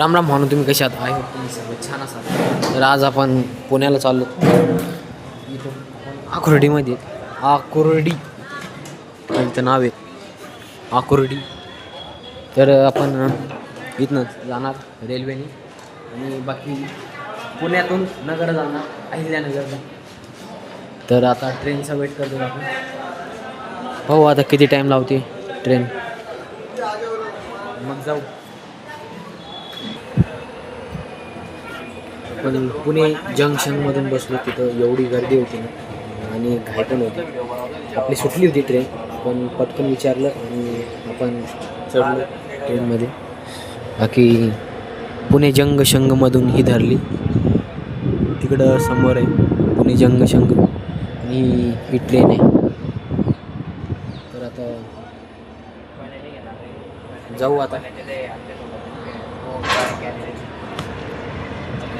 राम राम म्हणून तुम्ही कशा आहात? आय होप तुम्ही सगळं छान असाल. तर आज आपण पुण्याला चाललो. इथं आकुर्डीमध्ये आकुर्डी. त्यांचं नाव आहे. आकुर्डी. तर आपण इथनं जाणार रेल्वेने. आणि बाकी पुण्यातून नगर जाणार अहिल्यानगरला. तर आता ट्रेनचा वेट करतो आपण. भाऊ आता किती टाईम लावते ट्रेन. मग जाऊ. पण पुणे जंक्शनमधून बसलो तिथं एवढी गर्दी होती ना आणि घाय पण होती. आपली सुटली होती ट्रेन पण पटकन विचारलं आणि आपण चढलो ट्रेनमध्ये बाकी पुणे जंगशंगमधून ही धरली. तिकडं समोर आहे पुणे जंगशंग आणि ही ट्रेन आहे. तर आता जाऊ आता.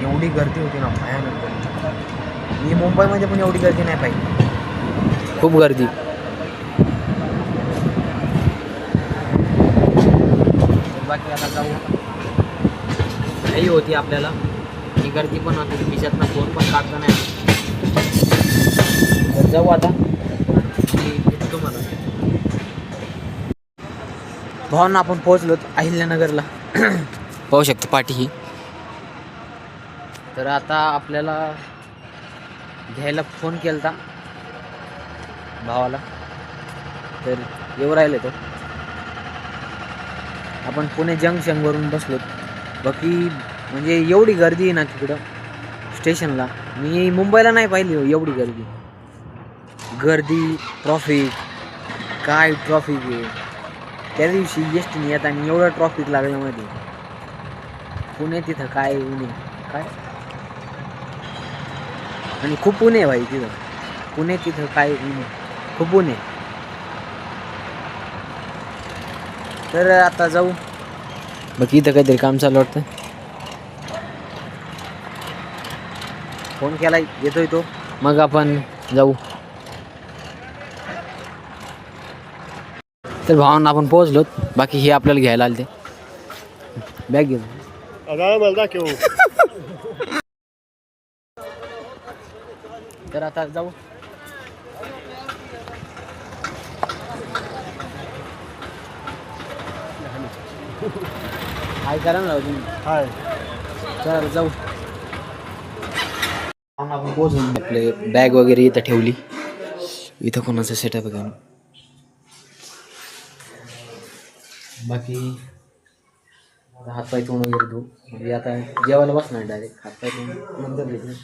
एवढी गर्दी होती ना भयानक गर्दी. मी मुंबईमध्ये पण एवढी गर्दी नाही पाहिजे खूप गर्दी. बाकी आता जाऊ. घाई होती आपल्याला. आणि गर्दी पण होती खिशातनं फोन पण काढता नाही. तर जाऊ आता. मला भावना आपण पोहोचलो अहिल्यानगरला. पाहू शकतो पाठी ही. तर आता आपल्याला घ्यायला फोन केला भावाला. तर येऊ राहिले तो. आपण पुणे जंक्शनवरून बसलो. बाकी म्हणजे एवढी गर्दी आहे ना तिकडं स्टेशनला. मी मुंबईला नाही पाहिली हो एवढी गर्दी. गर्दी ट्रॉफिक काय ट्रॉफिक आहे? त्या दिवशी एस टीने येताना एवढं ट्रॉफिक लागलं माहिती पुणे तिथं काय ऊन काय? आणि खूप ऊन आहे भाई तिथं. पुणे तिथं काय खूप ऊन आहे. तर आता जाऊ. बाकी इथं काहीतरी काम चालू वाटतं फोन केला येतोय तो. मग आपण जाऊ. तर भावांना आपण पोहोचलो बाकी हे आपल्याला घ्यायला आले ते बॅग घेऊन. तर आता जाऊ. हाय करा ना तुम्ही हाय. चला जाऊ. आपण पोहोचून आपले बॅग वगैरे इथं ठेवली. इथं कोणाचं सेटअप आहे बाकी आता हातपाय तोंड वगैरे धुवू. म्हणजे आता जेवायला बसणार डायरेक्ट हातपाय तोंड नंतर भेटणार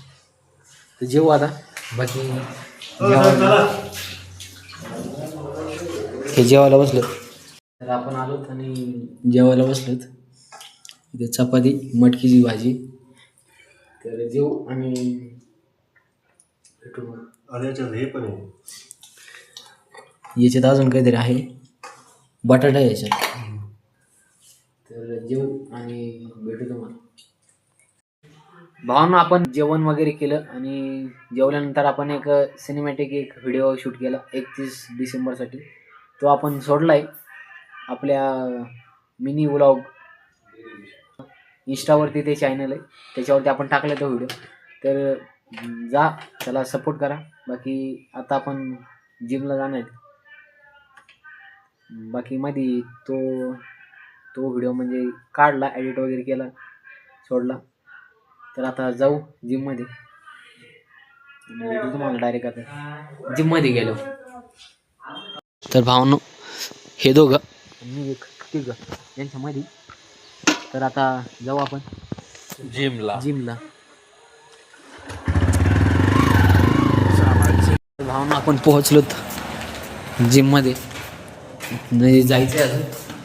तर जेवू आता. बाकी जेवायला. हे जेवायला बसलो तर आपण आलोत आणि जेवायला बसलोत. इथे चपाती मटकीची भाजी. तर जेवू आणि भेटू मग. याच्यात हे पण आहे. याच्यात अजून काहीतरी आहे. बटाटा आहे याच्यात. तर जेवू आणि भेटू तुम्हाला. भावना आपण जेवण वगैरे केलं आणि जेवल्यानंतर आपण एक सिनेमॅटिक एक व्हिडिओ शूट केला एकतीस डिसेंबरसाठी. तो आपण सोडलाय आपल्या मिनी व्लॉग इंस्टावरती ते चॅनल आहे. त्याच्यावरती आपण टाकला तो व्हिडिओ तर जा त्याला सपोर्ट करा. बाकी आता आपण जिमला जाणार आहे. बाकी मध्ये तो तो व्हिडिओ म्हणजे काढला एडिट वगैरे केला सोडला. तर आता जाऊ जिममध्ये आणि भेटू तुम्हाला डायरेक्ट आता जिममध्ये गेलो. तर भावनो हे दोघं. मी एक तिघं. यांच्यामध्ये तर आता जाऊ आपण. जिमला जिमला भावना आपण पोहोचलोत जिममध्ये म्हणजे जायचं आहे अजून.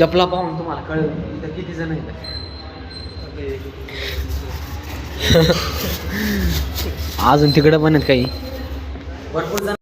चपला पाहून तुम्हाला कळेल. इथं किती जण आहेत? अजून तिकडं पण आहेत काही. भरपूर जण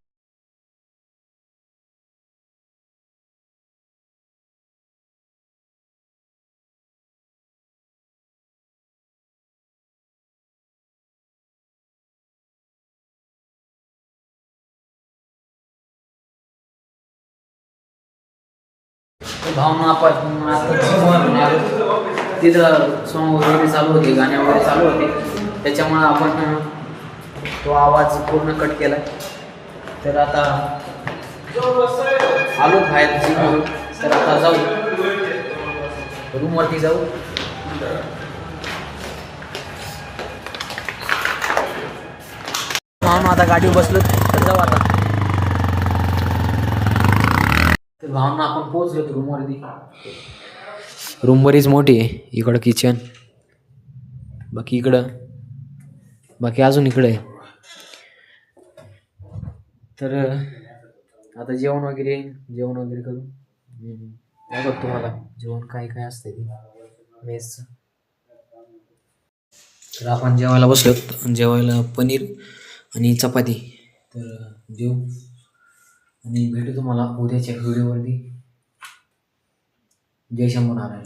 भावना आपण आता तिथं सॉंग वगैरे चालू होते गाणे वगैरे चालू होते. त्याच्यामुळं आपण तो आवाज पूर्ण कट केला. तर आता आलो बाहेर जिमवरून तर आता जाऊ. रूमवरती जाऊ. भावना आता गाडीवर बसलो तर जाऊ आता. तर भावना आपण पोहोचलो रूमवरती रूम बरीच मोठी आहे. इकडं किचन बाकी इकडं. बाकी अजून इकडे तर आता जेवण वगैरे जेवण वगैरे करू. हम्म. तुम्हाला? जेवण काय काय असते ते? मेसचं तर आपण जेवायला बसलो जेवायला पनीर आणि चपाती. तर जेऊ आणि भेटू तुम्हाला उद्याच्या व्हिडिओवरती. जय शंभू नारायण